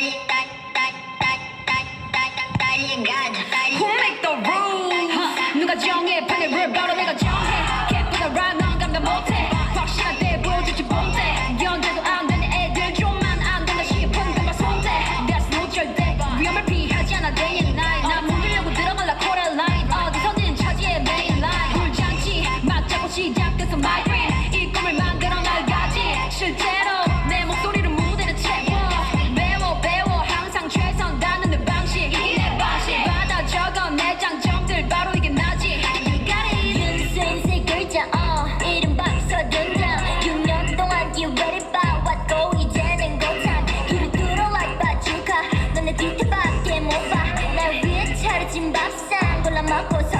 Bye. на кося.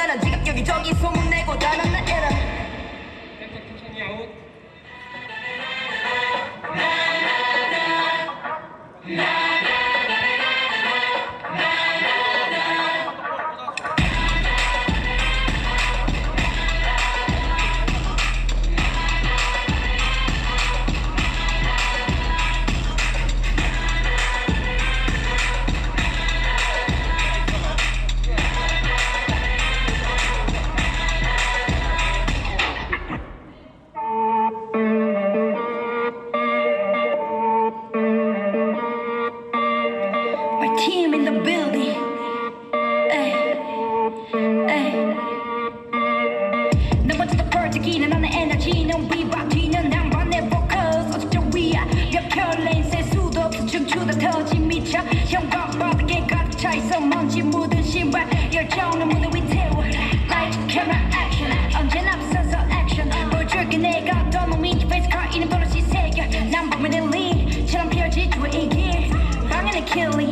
미안한 지각 여기저기 소문내고 다는 나 에라 펜터 투성이 아웃. team in the building. Ay. Ay. No one's the party, keen on the energy. No, we brought to you. Now, run their vocals. What's the real? Your curling says, Sudo, to the touch, meet ya. Young God, but the gate got chai. So, munchy, mood, and shin, but your tone, and we tell. Light, camera, action. On gen up, sense of action. But you're gonna get done with me. Face card in the bonus, you say, Number, when. Chill, I'm here, G2 again. I'm gonna kill you.